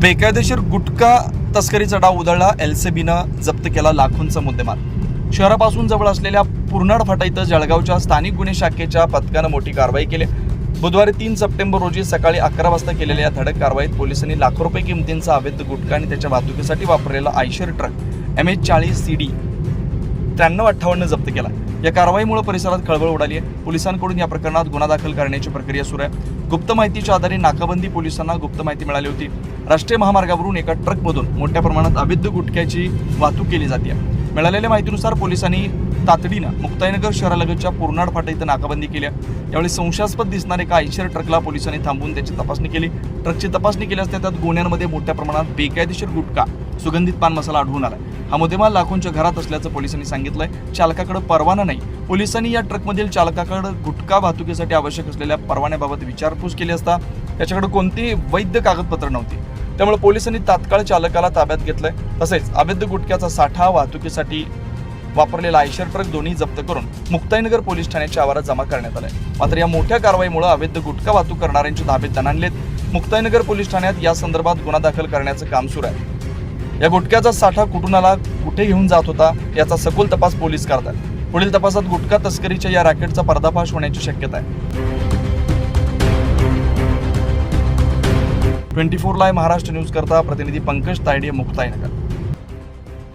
बेकायदेशीर गुटखा तस्करीचा डाव उधळला एलसीबीनं जप्त केला लाखोंचा मुद्देमाल. शहरापासून जवळ असलेल्या पूर्णाड फाटा इथं जळगावच्या स्थानिक गुन्हे शाखेच्या पथकानं मोठी कारवाई केली. बुधवारी तीन सप्टेंबर रोजी सकाळी अकरा वाजता केलेल्या या धडक कारवाईत पोलिसांनी लाखो रुपये किमतींचा अवैध गुटखा आणि त्याच्या वाहतुकीसाठी वापरलेला आयशर ट्रक एम एच चाळीस सी डी त्र्याण्णव अठ्ठावन्न जप्त केला. या कारवाईमुळे परिसरात खळबळ उडाली आहे. पोलिसांकडून या प्रकरणात गुन्हा दाखल करण्याची प्रक्रिया सुरू आहे. गुप्त माहितीच्या आधारे नाकाबंदी पोलिसांना गुप्त माहिती मिळाली होती. राष्ट्रीय महामार्गावरून एका ट्रकमधून मोठ्या प्रमाणात अवैध गुटख्याची वाहतूक केली जाते. मिळालेल्या माहितीनुसार पोलिसांनी तातडीनं मुक्ताईनगर शहरालगतच्या पूर्णाड फाटा इथं नाकाबंदी केली यावेळी संशयास्पद दिसणारे एका आयशर ट्रकला पोलिसांनी थांबवून त्याची तपासणी केली. ट्रकची तपासणी केली असता त्यात गुन्ह्यांमध्ये मोठ्या प्रमाणात बेकायदेशीर गुटखा सुगंधित पान मसाला आढळून आला हा मुद्देमाल लाखोंच्या घरात असल्याचं पोलिसांनी सांगितलंय. चालकाकडे परवाना नाही. पोलिसांनी या ट्रकमधील चालकाकडे गुटखा वाहतुकीसाठी आवश्यक असलेल्या परवान्याबाबत विचारपूस केली असता त्याच्याकडे कोणतीही वैध कागदपत्र नव्हती. त्यामुळे पोलिसांनी तात्काळ चालकाला ताब्यात घेतलंय. तसेच अवैध गुटख्याचा साठा वाहतुकीसाठी वापरलेला आयशर ट्रक दोन्ही जप्त करून मुक्ताईनगर पोलीस ठाण्याच्या आवारात जमा करण्यात आलाय. मात्र या मोठ्या कारवाईमुळे अवैध गुटखा वाहतूक करणाऱ्यांचे धाबे दणाणलेत मुक्ताईनगर पोलीस ठाण्यात या संदर्भात गुन्हा दाखल करण्याचं काम सुरू आहे. या गुटख्याचा साठा कुठून आला कुठे घेऊन जात होता याचा सखोल तपास पोलीस करतात पुढील तपासात गुटखा तस्करीच्या या रॅकेटचा पर्दाफाश होण्याची शक्यता आहे. Twenty four live Maharashtra news करता प्रतिनिधी पंकज तायडे मुक्ताईनगर.